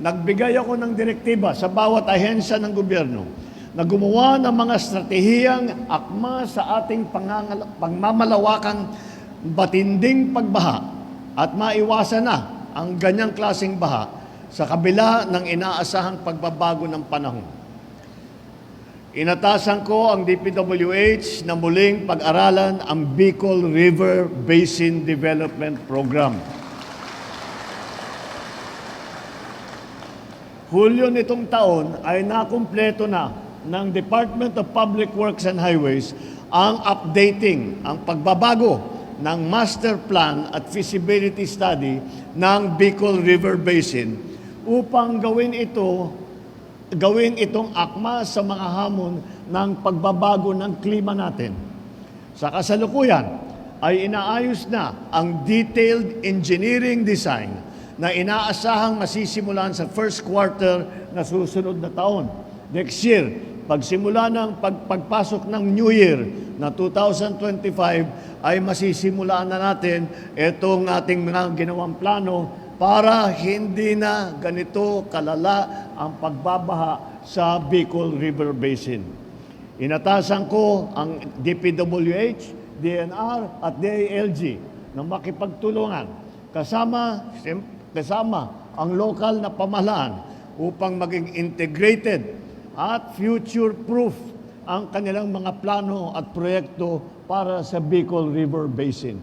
nagbigay ako ng direktiba sa bawat ahensya ng gobyerno na gumawa ng mga estratehiyang akma sa ating pagmamalawakang batinding pagbaha at maiwasan na ang ganyang klaseng baha sa kabila ng inaasahang pagbabago ng panahon. Inatasan ko ang DPWH na muling pag-aralan ang Bicol River Basin Development Program. Hulyo nitong taon ay nakumpleto na ng Department of Public Works and Highways ang updating, ang pagbabago ng master plan at feasibility study ng Bicol River Basin upang gawin ito gawin itong akma sa mga hamon ng pagbabago ng klima natin. Sa kasalukuyan ay inaayos na ang detailed engineering design na inaasahang masisimulan sa first quarter na susunod na taon. Next year, pagsimula ng pag- pagpasok ng New Year na 2025 ay masisimulaan na natin itong ating mga ginawang plano para hindi na ganito kalala ang pagbabaha sa Bicol River Basin. Inatasan ko ang DPWH, DNR at DILG na makipagtulungan kasama, kasama ang lokal na pamahalaan upang maging integrated at future-proof ang kanilang mga plano at proyekto para sa Bicol River Basin.